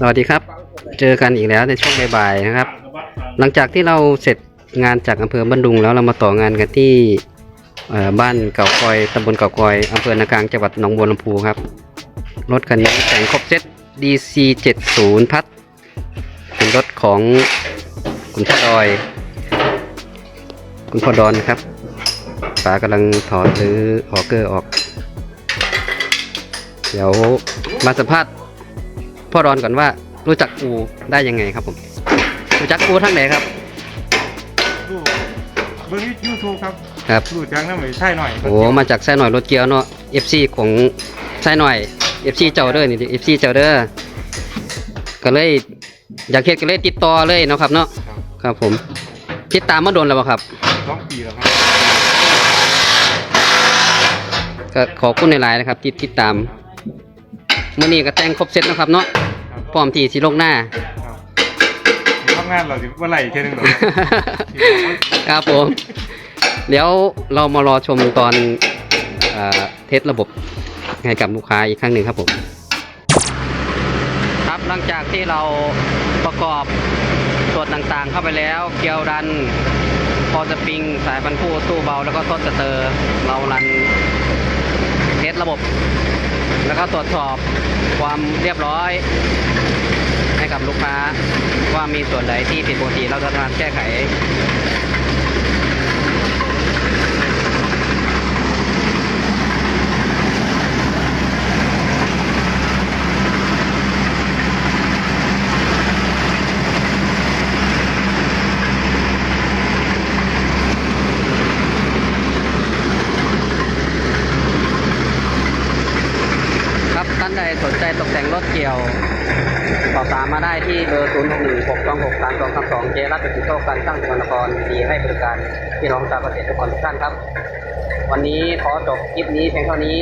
สวัสดีครับ เจอกันอีกแล้วในช่วงบ่ายๆนะครับ หลังจากที่เราเสร็จงานจากอำเภอบ้านดุงแล้วเรามาต่องานกันที่บ้านเก่ากอยตำบลเก่ากอยอำเภอนากลางจังหวัดหนองบัวลำพูครับ รถคันนี้แต่งครบเซ็ต DC 70พัด เป็นรถของคุณพ่อดอย คุณพ่อดอนครับป๋ากำลังถอดหรือออกเกอร์ออก เดี๋ยวมาสัมภาษณ์ พ่อดอนก่อนว่ารู้จักอูได้ยังไงครับผม รู้จักอูทั้งไหนครับ ดูเบิ้งยูทูบครับครับ ดูจังน้ำเหมยใช่หน่อยโอ้มาจากไส้หน่อยรถเกียวเนาะ FC ของไส้หน่อย FC เจ้าเด้อนี่ FC เจ้าเด้อก็เลย อยากเฮ็ดก็เลยติดต่อเลยเนาะครับเนาะครับครับผม ติดตามมาโดนแล้วบ่ครับสองปีแล้วครับก็ขอบคุณในไลน์นะครับที่ติดตาม มื้อนี้ก็แต่งครบเซตเนาะครับเนาะครับพร้อมที่สิลงหน้าครับนี่ทำงานเราสิว่าไหลแค่นึงเหรอครับผม เดี๋ยวเรามารอชมตอนเออเทสระบบให้กับลูกค้าอีกครั้งหนึ่งครับผม ครับหลังจากที่เราประกอบส่วนต่างๆเข้าไปแล้ว เกลียวดันพอสปริง สายบรรพุตู้เบา แล้วก็ต้นสเตอร์ เรารันเทสระบบ แล้วก็ตรวจสอบความเรียบร้อย ให้กับลูกค้าว่ามีส่วนใดที่ผิดปกติเราจะทำการแก้ไข ท่านใดสนใจตกแต่งรถเกี่ยวสอบถามมาได้ที่เบอร์0 6 1 6 2 6 3 2 3 2เจรัตติโต้การสร้างจังหวัดนครดีให้บริการพี่น้องชาวเกษตรทุกคนทุกท่านครับ วันนี้ขอจบคลิปนี้เพียงเท่านี้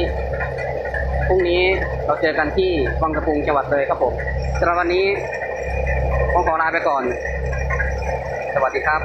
พรุ่งนี้เราเจอกันที่วังกระพุงจังหวัดเลยครับผมสำหรับวันนี้ขอลาไปก่อน สวัสดีครับ